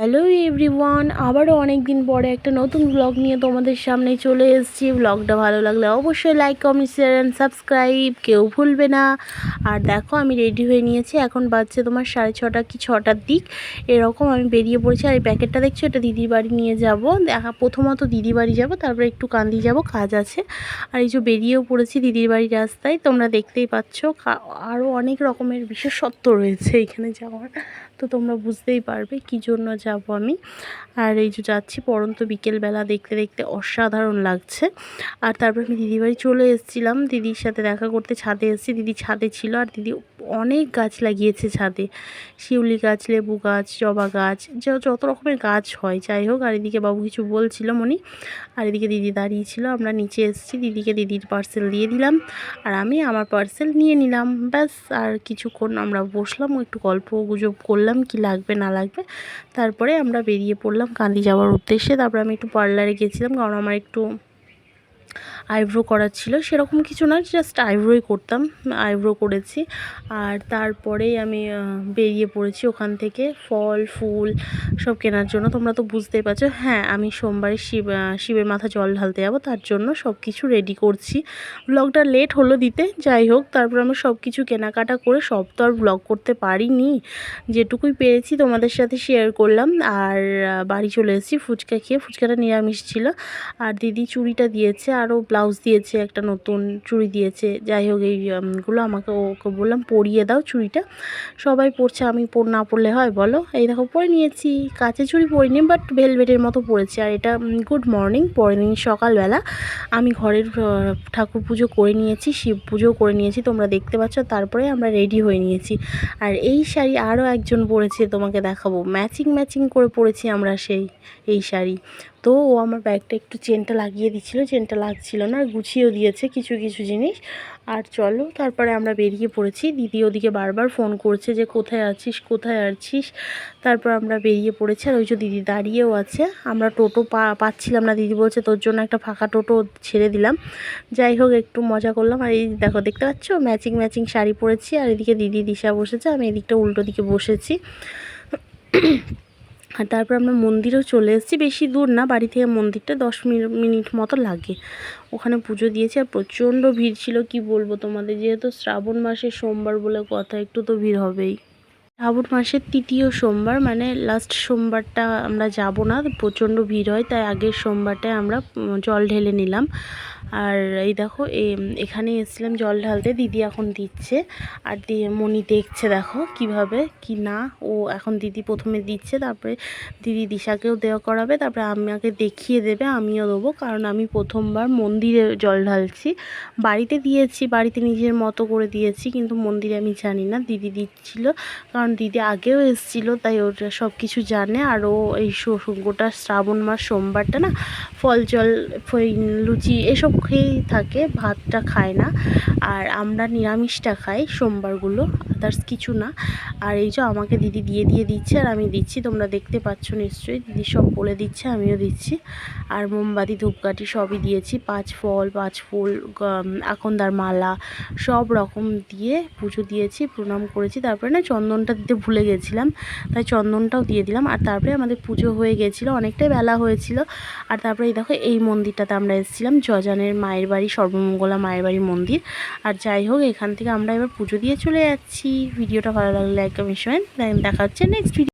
Hello everyone, আবারও অনেক দিন পরে একটা নতুন ব্লগ নিয়ে তোমাদের সামনে চলে এসেছি। ব্লগটা ভালো লাগলে অবশ্যই like comment share and subscribe কেউ ভুলবে না। আর দেখো, আমি রেডি হয়ে নিয়েছি। এখন বাজছে তোমার সাড়ে ছটা কি ছটার দিক। এরকম আমি বেরিয়ে পড়েছি আর এই প্যাকেটটা দেখছ? এটা দিদির বাড়ি নিয়ে যাব। দেখা, প্রথমত দিদির বাড়ি যাব, তারপরে একটু কান্দি যাব, কাজ আছে। আর এই যে বেরিয়েও পড়েছি দিদির বাড়ির রাস্তায়, তোমরা দেখতেই পাচ্ছ। আরও অনেক রকমের বিশেষত্ব রয়েছে এখানে যাওয়ার। তো তোমরা বুঝতেই পারবে কী জন্য যাব আমি। আর এই যে যাচ্ছি পরন্ত বিকেলবেলা দেখতে দেখতে অসাধারণ লাগছে। আর তারপর আমি দিদিবাড়ি চলে এসেছিলাম। দিদির সাথে দেখা করতে ছাদে এসেছি। দিদি ছাদে ছিল আর দিদি অনেক গাছ লাগিয়েছে ছাদে। শিউলি গাছ, লেবু গাছ, জবা গাছ যত রকমের গাছ হয়। যাই হোক, আর এদিকে বাবু কিছু বলছিল মনি। আর এদিকে দিদি দাঁড়িয়ে ছিল। আমরা নিচে এসেছি। দিদিকে দিদির পার্সেল দিয়ে দিলাম। আর আমি আমার পার্সেল নিয়ে নিলাম। ব্যাস, আর কিছুক্ষণ আমরা বসলাম। একটু গল্প গুজব করলাম, কি লাগবে, না লাগবে। তারপরে আমরা বেরিয়ে পড়লাম কান্দি যাওয়ার উদ্দেশ্যে। তারপরে আমি একটু পার্লারে গেছিলাম। কারণ আমার একটু আইব্রো করার ছিল। সেরকম কিছু না জাস্ট আইব্রোই করতাম, আইব্রো করেছি। আর তারপরে আমি বেরিয়ে পড়েছি ওখান থেকে। ফল, ফুল সব কেনার জন্য। তোমরা তো বুঝতেই পারছ হ্যাঁ আমি সোমবারে শিব শিবের মাথা জল ঢালতে যাব। তার জন্য সব কিছু রেডি করছি। ব্লগটা লেট হলো দিতে, যাই হোক, তারপর আমি সব কিছু কেনাকাটা করে সব তো আর ব্লগ করতে পারিনি। যেটুকুই পেরেছি তোমাদের সাথে শেয়ার করলাম। আর বাড়ি চলে এসেছি, ফুচকা খেয়ে। ফুচকাটা নিরামিষ ছিল। আর দিদি চুড়িটা দিয়েছে। আরও ব্লাউজ দিয়েছে, একটা নতুন চুড়ি দিয়েছে। যাই হোক এইগুলো আমাকে, ওকে বললাম, পরিয়ে দাও চুড়িটা। সবাই পরছে, আমি পর, না পরলে হয়, বলো? এই দেখো, পরে নিয়েছি। কাছে চুড়ি পরিনি বাট ভেলভেটের মতো পরেছি। আর এটা গুড মর্নিং পরের দিন সকালবেলা আমি ঘরের ঠাকুর পুজো করে নিয়েছি, শিব পুজো করে নিয়েছি, তোমরা দেখতে পাচ্ছ, তারপরে আমরা রেডি হয়ে নিয়েছি। আর এই শাড়ি আরও একজন পরেছে, তোমাকে দেখাবো। ম্যাচিং ম্যাচিং করে পরেছি আমরা সেই, এই শাড়ি। তো ও আমার ব্যাগটা একটু চেনটা লাগিয়ে দিচ্ছিল, চেনটা লাগছিল না, গুছিয়েও দিয়েছে কিছু কিছু জিনিস। আর চলো, তারপরে আমরা বেরিয়ে পড়েছি। দিদি ওদিকে বারবার ফোন করছে যে কোথায় আছিস কোথায় আছিস? তারপর আমরা বেরিয়ে পড়েছি আর ওই যে দিদি দাঁড়িয়েও আছে। আমরা টোটো পা, পাচ্ছিলাম না, দিদি বলছে তোর জন্য একটা ফাঁকা টোটো ছেড়ে দিলাম। যাই হোক, একটু মজা করলাম। আর এই দেখো, দেখতে পাচ্ছ? ম্যাচিং ম্যাচিং শাড়ি পরেছি। আর এদিকে দিদি দিশা বসেছে, আমি এদিকটা উল্টো দিকে বসেছি। আর তারপর আমরা মন্দিরেও চলে এসেছি। বেশি দূর না, বাড়ি থেকে মন্দিরটা দশ মিনিট মতো লাগে। ওখানে পুজো দিয়েছি আর প্রচণ্ড ভিড় ছিল, কি বলব তোমাদের? যেহেতু শ্রাবণ মাসের সোমবার বলে কথা, একটু তো ভিড় হবেই। শ্রাবণ মাসের তৃতীয় সোমবার মানে লাস্ট সোমবারটা আমরা যাব না, প্রচণ্ড ভিড় হয়, তাই আগের সোমবারটায় আমরা জল ঢেলে নিলাম। আর এই দেখো এখানে এসেছিলাম জল ঢালতে, দিদি এখন দিচ্ছে। আর দিয়ে মনি দেখছে দেখো কীভাবে, কি না, ও এখন দিদি প্রথমে দিচ্ছে, তারপরে দিদি দিশাকেও দেওয়া করাবে, তারপরে আমাকে দেখিয়ে দেবে, আমিও দেবো, কারণ আমি প্রথমবার মন্দিরে জল ঢালছি। বাড়িতে দিয়েছি, বাড়িতে নিজের মতো করে দিয়েছি, কিন্তু মন্দিরে আমি জানি না, দিদি দিচ্ছিল, কারণ দিদি আগেও এসেছিল, তাই ওটা সব কিছু জানে, আর ও এই গোটা শ্রাবণ মাস, সোমবারটা না, ফল জল লুচি, এসব খেয়েই থাকে ভাতটা খায় না। আর আমরা নিরামিষটা খাই সোমবারগুলো আদার্স কিছু না। আর এই যে আমাকে দিদি দিয়ে দিয়ে দিচ্ছে আর আমি দিচ্ছি, তোমরা দেখতে পাচ্ছ নিশ্চয়ই। দিদি সব বলে দিচ্ছে, আমিও দিচ্ছি। আর মোমবাতি, ধূপকাঠি সবই দিয়েছি, পাঁচ ফল, পাঁচ ফুল আকন্দার মালা সব রকম দিয়ে পুজো দিয়েছি, প্রণাম করেছি। তারপরে না চন্দনটা দিতে ভুলে গেছিলাম, তাই চন্দনটাও দিয়ে দিলাম। আর তারপরে আমাদের পুজো হয়ে গেছিল, অনেকটাই বেলা হয়েছিল। আর তারপরে এই দেখো, এই মন্দিরটাতে আমরা এসেছিলাম জজানের মায়ের বাড়ি, সর্বমঙ্গলা মায়ের বাড়ি মন্দির। আর যাই হোক, এখান থেকে আমরা এবার পুজো দিয়ে চলে যাচ্ছি। ভিডিওটা ভালো লাগলে লাইক কমেন্ট দেখা হচ্ছে নেক্সট ভিডিও